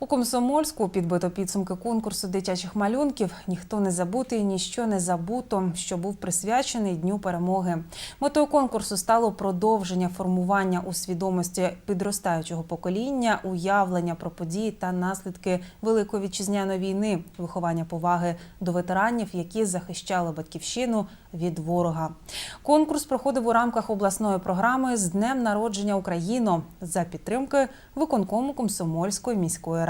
У Комсомольську підбито підсумки конкурсу дитячих малюнків Ніхто не забутий, ніщо не забуто, що був присвячений Дню перемоги. Метою конкурсу стало продовження формування у свідомості підростаючого покоління, уявлення про події та наслідки Великої вітчизняної війни, виховання поваги до ветеранів, які захищали батьківщину від ворога. Конкурс проходив у рамках обласної програми з днем народження Україно за підтримки виконкому Комсомольської міської ради.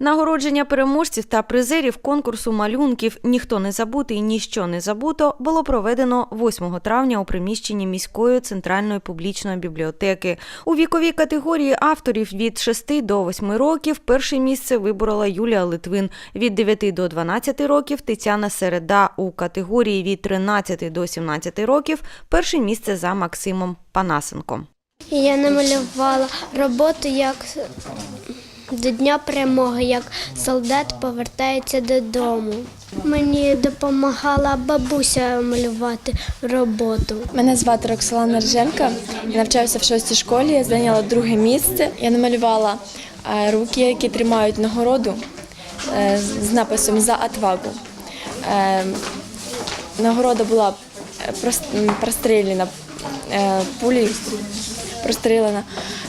Нагородження переможців та призерів конкурсу малюнків Ніхто не забутий, ніщо не забуто було проведено 8 травня у приміщенні міської центральної публічної бібліотеки. У віковій категорії авторів від 6 до 8 років перше місце виборола Юлія Литвин. Від 9 до 12 років Тетяна Середа. У категорії від 13 до 17 років перше місце за Максимом Панасенком. Я намалювала роботу як до Дня перемоги, як солдат повертається додому. Мені допомагала бабуся малювати роботу. Мене звати Роксолана Рженка. Я навчаюся в шостій школі. Я зайняла друге місце. Я намалювала е, руки, які тримають нагороду е, з написом за отвагу. Е, Нагорода була простріляна е, пулі, прострілена.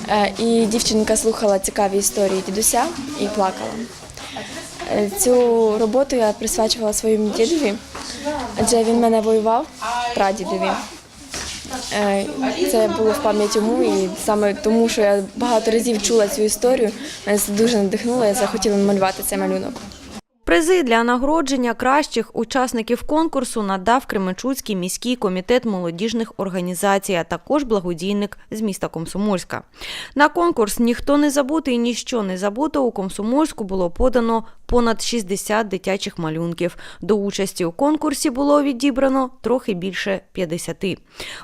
Е, І дівчинка слухала цікаві історії дідуся і плакала. Е, Цю роботу я присвячувала своєму дідові, адже він мене воював, прадідові. Е, Це було в пам'ять йому, і саме тому, що я багато разів чула цю історію, мене це дуже надихнуло, я захотіла намалювати цей малюнок. Призи для нагородження кращих учасників конкурсу надав Кременчуцький міський комітет молодіжних організацій, а також благодійник з міста Комсомольська. На конкурс ніхто не забутий, ніщо не забуто. У Комсомольську було подано понад 60 дитячих малюнків. До участі у конкурсі було відібрано трохи більше 50.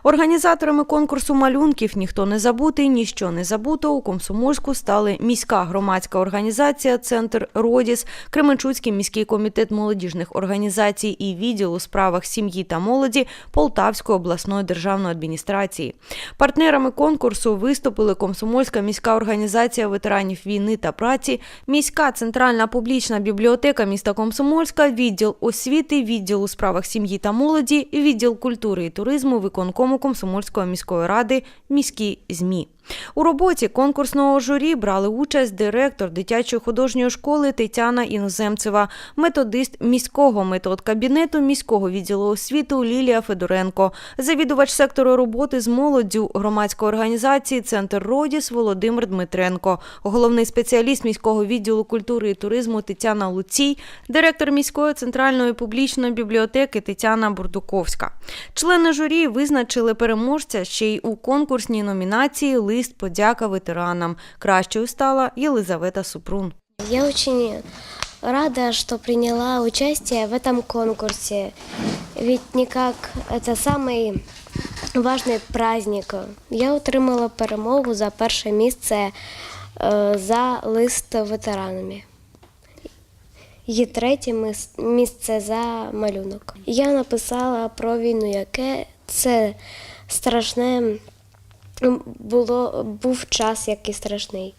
Організаторами конкурсу малюнків ніхто не забутий, ніщо не забуто. У Комсомольську стали міська громадська організація Центр Родіс, Кременчуцький міський комітет молодіжних організацій і відділ у справах сім'ї та молоді Полтавської обласної державної адміністрації. Партнерами конкурсу виступили Комсомольська міська організація ветеранів війни та праці, міська центральна публічна бібліотека міста Комсомольська, відділ освіти, відділ у справах сім'ї та молоді, відділ культури і туризму виконкому Комсомольської міської ради, міські ЗМІ. У роботі конкурсного журі брали участь директор дитячої художньої школи Тетяна Іноземцева, методист міського методкабінету міського відділу освіти Лілія Федоренко, завідувач сектору роботи з молоддю громадської організації Центр Родіс Володимир Дмитренко, головний спеціаліст міського відділу культури і туризму Тетяна Луцій, директор міської центральної публічної бібліотеки Тетяна Бурдуковська. Члени журі визначили переможця ще й у конкурсній номінації Лист подяка ветеранам. Кращою стала Єлизавета Супрун. Я очень рада, что приняла участие в этом конкурсе. Ведь никак это самый важный праздник. Я отримала перемогу за перше місце е, за лист ветеранами. І третє мис- місце за малюнок. Я написала про війну, яке це страшне було, був час, який страшний.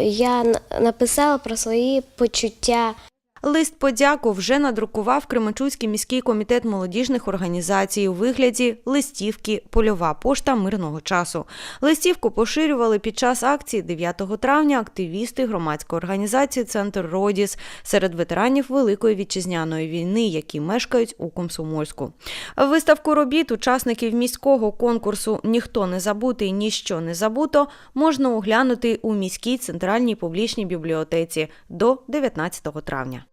Я написала про свої почуття. Лист подяку вже надрукував Кременчуцький міський комітет молодіжних організацій у вигляді листівки Польова пошта мирного часу. Листівку поширювали під час акції 9 травня активісти громадської організації Центр Родіс серед ветеранів Великої вітчизняної війни, які мешкають у Комсомольську. Виставку робіт учасників міського конкурсу Ніхто не забутий, ніщо не забуто можна оглянути у міській центральній публічній бібліотеці до 19 травня.